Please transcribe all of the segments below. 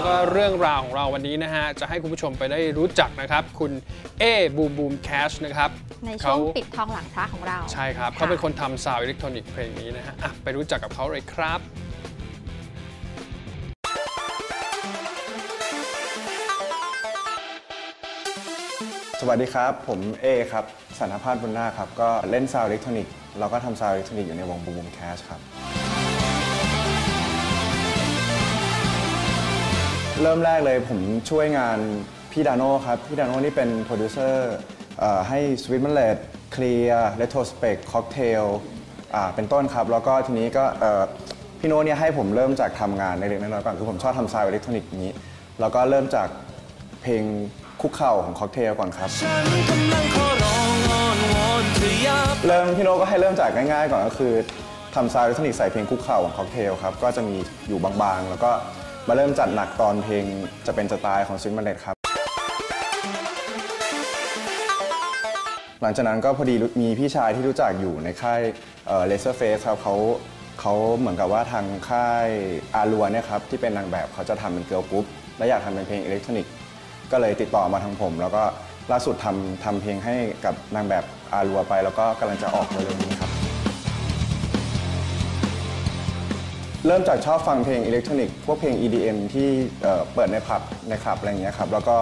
แล้วก็เรื่องราวของเราวันนี้นะฮะ จะให้คุณผู้ชมไปได้รู้จักนะครับ คุณเอบูมบูมแคชนะครับ ในช่วงเขาปิดทองหลังพระของเรา ใช่ครับะเขาเป็นคนทำซาวด์อิเล็กทรอนิกส์เพลงนี้นะฮะอะไปรู้จักกับเขาเลยครับสวัสดีครับ ผมเอครับสันทภาพบุญนาคครับ ก็เล่นซาวด์อิเล็กทรอนิกส์แล้วก็ทำซาวด์อิเล็กทรอนิกส์อยู่ในวงบูมบูมแคชครับ เริ่มแรกเลยผมช่วยงานพี่ดาโน่ครับ พี่ดาโน่นี่เป็นโปรดิวเซอร์ให้ Sweet m a l e t Clear Retrospect Cocktail อ่าเป็นต้นครับ แล้วก็ทีนี้ก็พี่โน้เนี่ยให้ผมเริ่มจากทำงานในเล็กน้อยๆก่อนคือผมชอบทำซาวด์อิเล็กทรอนิกส์นี้ แล้วก็เริ่มจากเพลงคุกเข่าของ Cocktail ก่อนครับเริ่มพี่โน้ก็ให้เริ่มจากง่ายๆ ก่อนก็คือทำซาวด์อิเล็กทรอนิกส์ใส่เพลงคุกเข่าของค็อกเทลครับก็จะมีอยู่บางๆ แล้วก็ มาเริ่มจัดหนักตอนเพลงจะเป็นจะตายของซิงมันเลตครับ หลังจากนั้นก็พอดีมีพี่ชายที่รู้จักอยู่ในค่ายเลเซอร์เฟสครับเขาเขาเหมือนกับว่าทางค่ายอารัวเนี่ยครับที่เป็นนางแบบเขาจะทำเป็นเกิร์ลกรุ๊ปและอยากทำเป็นเพลงอิเล็กทรอนิกส์ก็เลยติดต่อมาทางผม แล้วก็ล่าสุดทำทำเพลงให้กับนางแบบอารัวไป แล้วก็กำลังจะออกเร็วๆนี้ เริ่มจากชอบฟังเพลงอิเล็กทรอนิกส์พวกเพลง EDM ที่เอ่อเปิดในผับในคลับอะไรอย่างเงี้ยครับแล้วก็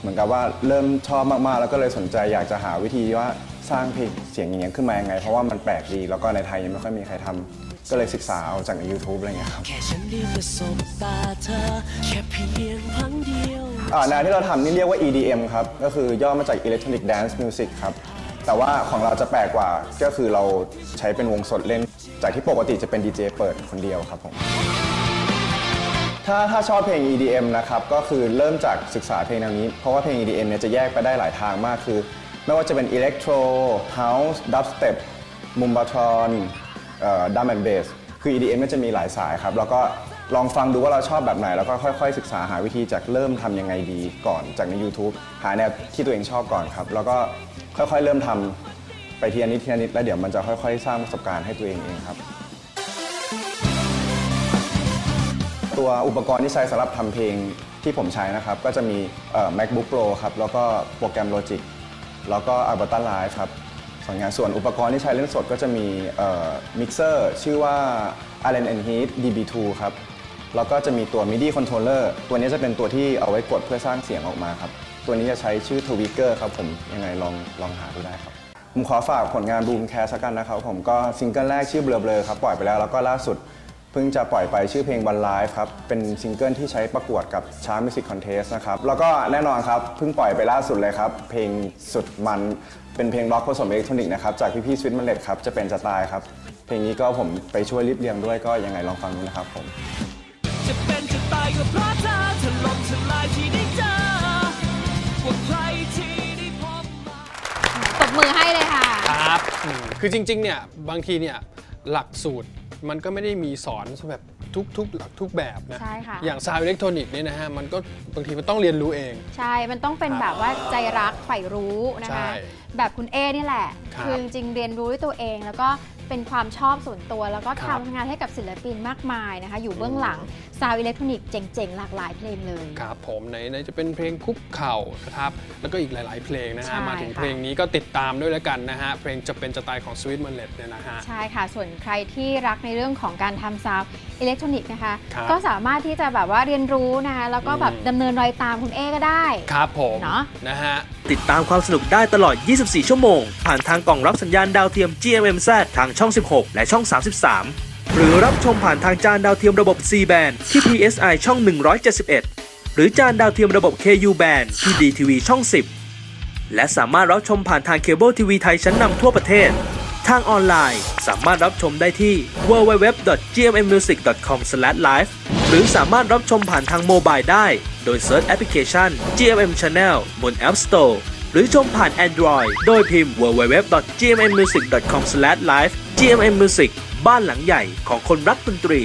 เหมือนกับว่าเริ่มชอบมากๆ แล้วก็เลยสนใจอยากจะหาวิธีว่าสร้างเพลงเสียงอย่างเงี้ยขึ้นมายังไง เพราะว่ามันแปลกดีแล้วก็ในไทยยังไม่ค่อยมีใครทำก็เลยศึกษาเอาจากใน YouTube อะไรเงี้ยครับแค่ฉันได้ประสบตาเธอแค่เพียงครั้งเดียวอ่าแนวที่เราทำนี่เรียกว่า EDM ครับ ก็คือย่อมาจาก Electronic Dance Music ครับ แต่ว่าของเราจะแปลกกว่าก็คือเราใช้เป็นวงสดเล่น จากที่ปกติจะเป็นดีเจเปิดคนเดียวครับผมถ้าถ้าชอบเพลง EDM นะครับก็คือเริ่มจากศึกษาเพลงแนวนี้ เพราะว่าเพลง EDM เนี่ยจะแยกไปได้หลายทางมากคือ ไม่ว่าจะเป็น Electro House Dubstep m u m b a t r o n ดัมแอนเบสคือ EDM เนี่ยจะมีหลายสายครับ แล้วก็ลองฟังดูว่าเราชอบแบบไหน แล้วก็ค่อย ๆ ศึกษาหาวิธีจากเริ่มทำยังไงดีก่อนจากใน YouTube หาแนวที่ตัวเองชอบก่อนครับ แล้วก็ ค่อยๆ เริ่มทำไปทีละนิดทีละนิดแล้วเดี๋ยวมันจะค่อยๆ สร้างประสบการณ์ให้ตัวเองเองครับ ตัวอุปกรณ์ที่ใช้สำหรับทำเพลงที่ผมใช้นะครับ ก็จะมีเอ่อ MacBook Pro ครับ แล้วก็โปรแกรม Logic แล้วก็ Ableton Live ครับส่วนงานส่วนอุปกรณ์ที่ใช้เล่นสดก็จะมีมิกเซอร์ชื่อว่า Allen and Heath DB2 ครับ แล้วก็จะมีตัว MIDI controller ตัวนี้จะเป็นตัวที่เอาไว้กดเพื่อสร้างเสียงออกมาครับ ตัวนี้จะใช้ชื่อ Tweaker ครับผมยังไงลองลองหาดูได้ครับ ผมขอฝากผลงาน Boom Cast กันนะครับผมก็ซิงเกิลแรกชื่อเบลอๆครับปล่อยไปแล้วแล้วก็ล่าสุดเพิ่งจะปล่อยไปชื่อเพลง One Life ครับ เป็นซิงเกิลที่ใช้ประกวดกับช้ามิสิกคอนเทสนะครับ แล้วก็แน่นอนครับ เพิ่งปล่อยไปล่าสุดเลยครับ เพลงสุดมันเป็นเพลงร็อกผสมอิเล็กทรอนิกส์นะครับ จากพี่ๆสวิตมันเลดครับ จะเป็นจะตายครับ เพลงนี้ก็ผมไปช่วยรีบเรียงด้วยก็ยังไงลองฟังดูนะครับผมจะเป็นจะตายก็เพราะ ครับอืมคือจริงๆเนี่ยบางทีเนี่ยหลักสูตรมันก็ไม่ได้มีสอนแบบทุกทุกหลักทุกแบบนะ ใช่ค่ะ อย่างซาวอิเล็กทรอนิกส์เนี่ยนะฮะ มันก็บางทีมันต้องเรียนรู้เอง ใช่ มันต้องเป็นแบบว่าใจรักใฝ่รู้นะใช่คะ แบบคุณเอนี่แหละครับอจริงๆเรียนรู้ด้วยตัวเองแล้วก็ เป็นความชอบส่วนตัว แล้วก็ครับทำงานให้กับศิลปินมากมายนะคะ อยู่เบื้องหลังซาวอิเล็กทรอนิกส์เจ๋งๆ หลากหลายเพลงเลย ครับผมไหนไหนจะเป็นเพลงคุกเข่านะครับ แล้วก็อีกหลายๆเพลงนะใช่ฮะ มาถึงค่ะเพลงนี้ก็ติดตามด้วยแล้วกันนะฮะ เพลงจะเป็นจะตายของ Sweet m a l e t เนี่ยนะฮะ ใช่ค่ะ ส่วนใครที่รักในเรื่องของการทำซาวอิเล็กทรอนิกส์นะคะครับก็สามารถที่จะแบบว่าเรียนรู้นะคะ แล้วก็แบบอืมดำเนินรอยตามคุณเอก็ได้ ครับผม เนอะนะฮะ ติดตามความสนุกได้ตลอด 24 ชั่วโมง ผ่านทางกล่องรับสัญญาณดาวเทียม GMMZ ทางช่อง 16 และช่อง 33 หรือรับชมผ่านทางจานดาวเทียมระบบ C band ที่ PSI ช่อง 171 หรือจานดาวเทียมระบบ KU band ที่ DTV ช่อง 10 และสามารถรับชมผ่านทางเคเบิลทีวีไทยชั้นนำทั่วประเทศ ทางออนไลน์ สามารถรับชมได้ที่ www.gmmmusic.com/live หรือสามารถรับชมผ่านทางโมบายได้ โดยเซิร์ชแอปพลิเคชัน GMM Channel บน App Store หรือชมผ่าน Android โดยพิมพ์ www.gmmmusic.com/live GMM Music บ้านหลังใหญ่ของคนรักดนตรี